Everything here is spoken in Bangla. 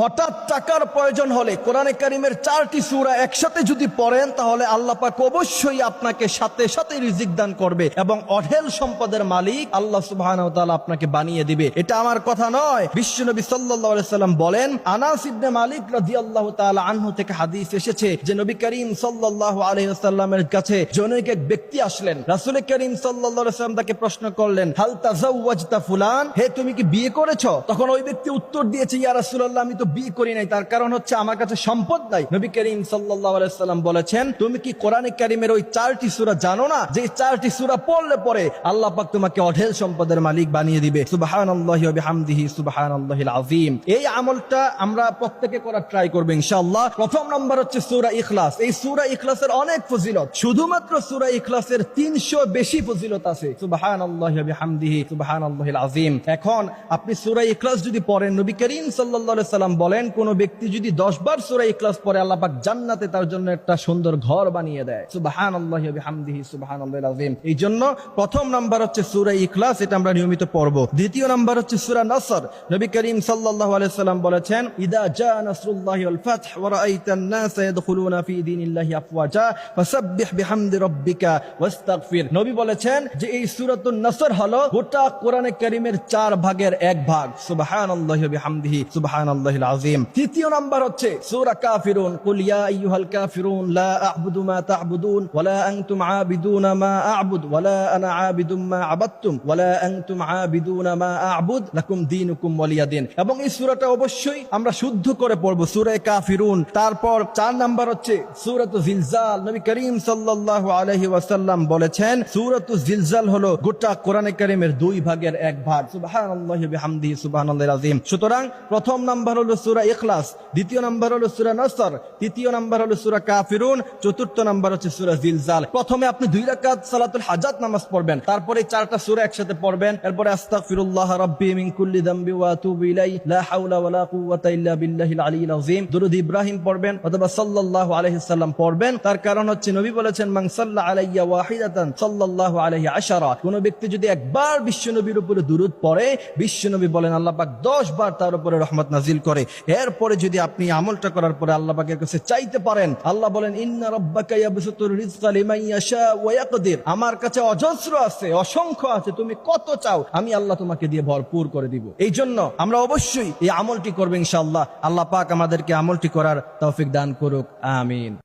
হঠাৎ টাকার প্রয়োজন হলে কোরআনে কারিমের চারটি সূরা একসাথে যদি পড়েন, তাহলে আল্লাহ পাক অবশ্যই আপনাকে সাথে সাথে রিজিক দান করবে এবং অঢেল সম্পদের মালিক আল্লাহ সুবহানাহু আপনাকে বানিয়ে দিবে। এটা আমার কথা নয়। সাল্লাল্লাহু আলাইহি সাল্লাম বলেন, আনাস ইবনে মালিক রাদিয়াল্লাহু তাআলা আনহু থেকে হাদিস এসেছে যে নবী করিম সাল্লাল্লাহু আলাইহি ওয়াসাল্লামের কাছে জনৈক এক ব্যক্তি আসলেন। রাসূল করিম সাল্লাম তাকে প্রশ্ন করলেন, হাল তাজাওয়াজতা ফুলান? হে, তুমি কি বিয়ে করেছ? তখন ওই ব্যক্তি উত্তর দিয়েছে, ইয়া রাসুল্লাহ আমি তো বিয়ে করি নাই, তার কারণ হচ্ছে আমার কাছে সম্পদ নাই। নবী করিম সাল্লাম বলেছেন, তুমি কি কোরআনে কারিমের ওই চারটি সূরা জানো না? যে চারটি সূরা পড়লে পরে আল্লাহ পাক তোমাকে অঢেল সম্পদের মালিক বানিয়ে দিবে। আযীম। এই আমলটা আমরা প্রত্যেকে করার ট্রাই করব প্রথম নম্বর হচ্ছে সূরা ইখলাস। এই সূরা ইখলাসের অনেক ফজিলত, শুধুমাত্র সূরা ইখলাসের 300 বেশি ফজিলত আছে। আযীম। এখন আপনি সূরা ইখলাস যদি পড়েন, নবী করিম সাল্লাম বলেন, কোন ব্যক্তি যদি 10 বার সূরা ইখলাস পড়ে, আল্লাহ পাক জান্নাতে তার জন্য একটা সুন্দর ঘর বানিয়ে দেয়। সুবহানাল্লাহি ওয়া বিহামদিহি, সুবহানাল্লাহিল আযীম। এই জন্য প্রথম নাম্বার হচ্ছে সূরা ইখলাস, এটা আমরা নিয়মিত পড়ব। দ্বিতীয় নাম্বার হচ্ছে সূরা নসর। নবী করিম সাল্লাল্লাহু আলাইহি সাল্লাম বলেছেন, ইদা জা নাসরুল্লাহি ওয়াল ফাতহ ওয়া ইয়াদখুলুনা দীনিল্লাহি আফওয়াজা ফাসাব্বিহ বিহামদি রাব্বিকা ওয়াস্তাগফির। নবী বলেছেন যে এই সূরাতুন হলো গোটা কোরআনে কারীমের চার ভাগের এক ভাগ। সুবহানাল্লাহি ওয়া বিহামদিহি, সুবহানাল্লাহিল আযীম। তৃতীয় নাম্বার হচ্ছে সূরা কাফিরুন, কুল ইয়া আইয়ুহাল কাফিরুন, লা আ'বুদু মা তা'বুদুন, ওয়া লা আনতুম আবিদুনা মা আ'বুদ, ওয়া লা আনা আবিদুম মা আবাদতুম, ওয়া লা আনতুম আবিদুনা মা আ'বুদ, লাকুম দীনুকুম ওয়ালিয়া এবং এই সূরাটা অবশ্যই আমরা শুদ্ধ করে পড়ব সূরা কাফিরুন। তারপর চার নাম্বার হচ্ছে জিলজাল। নবী করিম সাল্লাল্লাহু আলাইহি ওয়াসাল্লাম বলেছেন, সূরাতু জিলজাল হলো গোটা কোরআনে কারীমের দুই ভাগের এক ভাগ। সুবহানাল্লাহি বিহামদিহি সুবহানাল্লাহিল আযীম। সুতরাং প্রথম নাম্বার হলো সূরা ইখলাস, দ্বিতীয় নাম্বার হলো সূরা নসর, তৃতীয় নাম্বার হলো সূরা কাফিরুন, চতুর্থ নাম্বার হচ্ছে সূরা জিলজাল। প্রথমে আপনি দুই রাকাত সালাতুল হাজাত নামাজ পড়বেন, তারপরে চারটা সূরা একসাথে পড়বেন, এরপরে আস্তাগফিরুল্লাহ রাব্বি মিন কুল্লি যামবি ওয়া আতুবু ইলাই লা হাওলা ওয়ালা কুওয়াতা ইল্লা বিল্লাহিল আলিয়্যিল আযীম। দুরূদ ইব্রাহিম পড়বেন অথবা সাল্লাল্লাহু আলাইহি সাল্লাম পড়বেন, তার কারণ হচ্ছে নবী বলেছেন, মান সাল্লা আলাইয়া ওয়াহিদাতান সাল্লাল্লাহু আলাইহি আশারা। কোন ব্যক্তি যদি একবার বিশ্বনবীর উপরে দুরূদ পড়ে, বিশ্বনবী বলেন, আল্লাহ পাক 10 বার তার উপরে রহমত নাজিল করে। এরপরে যদি আপনি আমলটা করার পরে আল্লাহ পাকের কাছে চাইতে পারেন, আল্লাহ বলেন আমার কাছে অজস্র আছে, অসংখ্য আছে, তুমি কত চাও, আমি আল্লাহ তোমাকে দিয়ে ভরপুর করে দিব। এই জন্য আমরা অবশ্যই এই আমলটি করব ইনশাল্লাহ আল্লাহ পাক আমাদেরকে আমলটি করার তৌফিক দান করুক, আমিন।